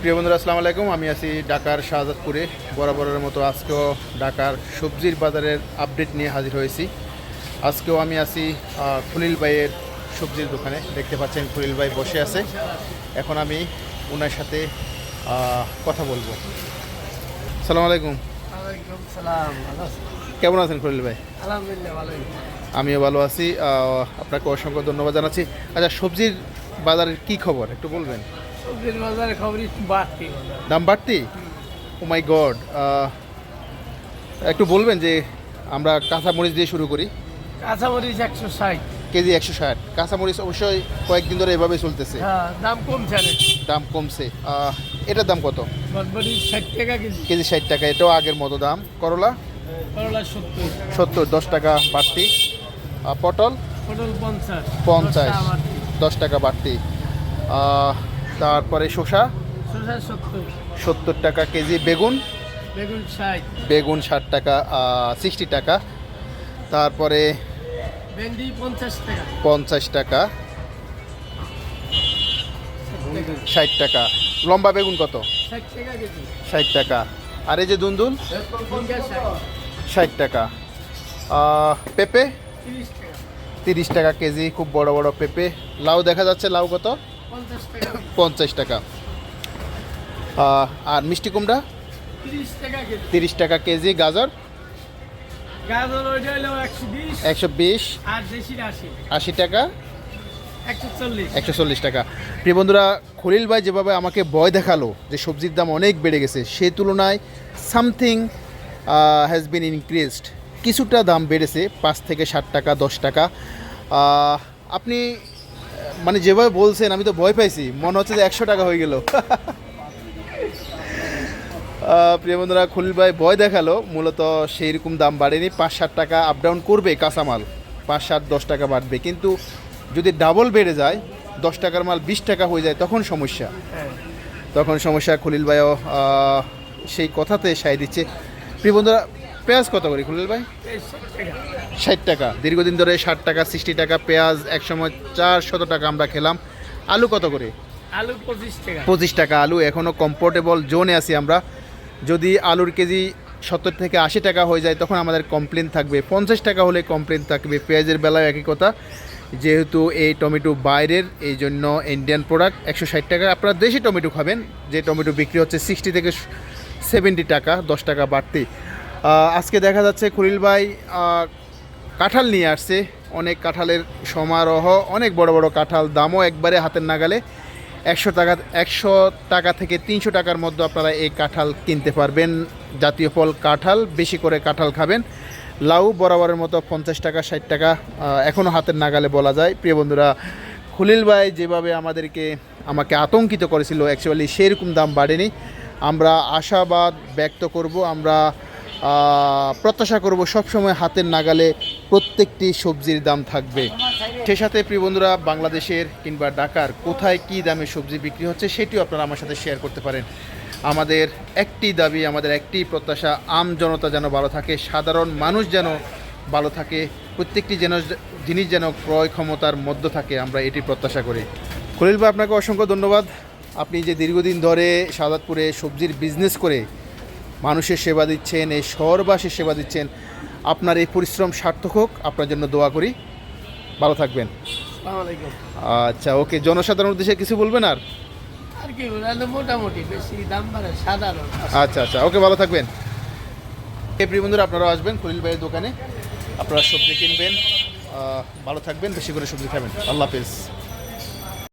প্রিয় বন্ধুরা আসসালামু আলাইকুম। আমি আছি ঢাকার শাহজাদপুরে। বরাবরের মতো আজকেও ঢাকার সবজির বাজারের আপডেট নিয়ে হাজির হয়েছি। আজকেও আমি আছি খলিল ভাইয়ের সবজির দোকানে। দেখতে পাচ্ছেন খলিল ভাই বসে আছে। এখন আমি ওনার সাথে কথা বলব। সালাম আলাইকুম। সালাম কেমন আছেন খলিল ভাই? আমিও ভালো আছি। আপনাকে অসংখ্য ধন্যবাদ জানাচ্ছি। আচ্ছা সবজির বাজারের কি খবর? একটু বলবেন। সবজির বাজারে খবর বাড়তি। দাম বাড়তি? ও মাই গড একটু বলবেন যে আমরা কাঁচামরিচ দিয়ে শুরু করি। কাঁচামরিচ একশো ষাট। কেজি একশো ষাট। কাঁচামরিচ অবশ্যই কয়েকদিন ধরে এভাবে চলতেছে। হ্যাঁ দাম কমছে দাম কমছে। এটার দাম কত? টাকা কেজি। ষাট টাকা এটাও আগের মতো দাম। করলা? করলা সত্তর। সত্তর দশ টাকা বাড়তি। পটল? পটল পঞ্চাশ। পঞ্চাশ দশ টাকা বাড়তি। তারপরে শসা? সত্তর। টাকা কেজি বেগুন? বেগুন ষাট। টাকা সিক্সটি টাকা। তারপরে পঞ্চাশ টাকা। ষাট টাকা। লম্বা বেগুন কত? ষাট টাকা আর এই যে দুন্দুল? ষাট টাকা। পেঁপে? তিরিশ টাকা কেজি খুব বড় বড় পেঁপে। লাউ দেখা যাচ্ছে লাউ কত? পঞ্চাশ টাকা। আর মিষ্টি কুমড়া? তিরিশ টাকা কেজি। তিরিশ টাকা কেজি। গাজর? একশো বিশ। আশি। টাকা? একশো চল্লিশ। টাকা। প্রিয় বন্ধুরা খলিল ভাই যেভাবে আমাকে ভয় দেখাল যে সবজির দাম অনেক বেড়ে গেছে সেই তুলনায় সামথিং হ্যাজ বিন ইনক্রিজড কিছুটা দাম বেড়েছে পাঁচ থেকে ষাট টাকা দশ টাকা। আপনি মানে যেভাবে বলছেন আমি তো ভয় পাইছি। মনে হচ্ছে যে একশো টাকা হয়ে গেল। প্রিয় বন্ধুরা খলিল ভাই ভয় দেখাল। মূলত সেই রকম দাম বাড়েনি। পাঁচ ষাট টাকা আপ ডাউন করবে কাঁচামাল। পাঁচ ষাট দশ টাকা বাড়বে। কিন্তু যদি ডাবল বেড়ে যায় দশ টাকার মাল বিশ টাকা হয়ে যায় তখন সমস্যা। হ্যাঁ। তখন সমস্যা। খলিল ভাইও সেই কথাতে সাই দিচ্ছে। প্রিয় বন্ধুরা পেঁয়াজ কত করে খলিল ভাই? ষাট টাকা। দীর্ঘদিন ধরে ষাট টাকা সিক্সটি টাকা পেঁয়াজ একসময় চারশত টাকা আমরা খেলাম। আলু কত করে? আলু পঁচিশ টাকা। পঁচিশ টাকা আলু এখনও কমফোর্টেবল জোনে আছি আমরা। যদি আলুর কেজি সত্তর থেকে আশি টাকা হয়ে যায় তখন আমাদের কমপ্লেন থাকবে। পঞ্চাশ টাকা হলে কমপ্লেন থাকবে। পেঁয়াজের বেলায় একই কথা যেহেতু এই টমেটো বাইরের এই জন্য ইন্ডিয়ান প্রোডাক্ট একশো ষাট টাকা। আপনারা দেশি টমেটো খাবেন যে টমেটো বিক্রি হচ্ছে সিক্সটি থেকে সেভেন্টি টাকা দশ টাকা বাড়তি। আজকে দেখা যাচ্ছে খলিল ভাই কাঁঠাল নিয়ে আসছে। অনেক কাঁঠালের সমারোহ, অনেক বড় বড় কাঁঠাল, দামও একবারে হাতের নাগালে। একশো টাকা একশো টাকা থেকে তিনশো টাকার মধ্যে আপনারা এই কাঁঠাল কিনতে পারবেন। জাতীয় ফল কাঁঠাল, বেশি করে কাঁঠাল খাবেন। লাউ বরাবরের মতো পঞ্চাশ টাকা, ষাট টাকা এখনও হাতের নাগালে বলা যায়। প্রিয় বন্ধুরা, খুলিল ভাই যেভাবে আমাদেরকে, আমাকে আতঙ্কিত করেছিল অ্যাকচুয়ালি সেরকম দাম বাড়েনি। আমরা আশাবাদ ব্যক্ত করব, আমরা প্রত্যাশা করব সবসময় হাতের নাগালে প্রত্যেকটি সবজির দাম থাকবে। সেই সাথে প্রিয় বন্ধুরা, বাংলাদেশের কিংবা ঢাকার কোথায় কী দামে সবজি বিক্রি হচ্ছে সেটিও আপনারা আমার সাথে শেয়ার করতে পারেন। আমাদের একটি দাবি, আমাদের একটি প্রত্যাশা, আম জনতা যেন ভালো থাকে, সাধারণ মানুষ যেন ভালো থাকে, প্রত্যেকটি যেন, জিনিস যেন ক্রয় ক্ষমতার মধ্যে থাকে, আমরা এটি প্রত্যাশা করি। খলিল ভাই, আপনাকে অসংখ্য ধন্যবাদ। আপনি যে দীর্ঘদিন ধরে সাদাতপুরে সবজির বিজনেস করে মানুষের সেবা দিচ্ছেন এই শহরবাসীর সেবা দিচ্ছেন। আপনার এই পরিশ্রম সার্থক হোক আপনার জন্য দোয়া করি। ভালো থাকবেন। আচ্ছা ওকে জনসাধারণ উদ্দেশ্যে কিছু বলবেন আর? আর কি মোটামুটি বেশি দাম বাড়ে সাধারণ। আচ্ছা আচ্ছা ওকে ভালো থাকবেন। এই প্রিয় বন্ধুরা আপনারাও আসবেন খলিল ভাইয়ের দোকানে। আপনারা সবজি কিনবেন ভালো থাকবেন বেশি করে সবজি খাবেন। আল্লাহ হাফিজ।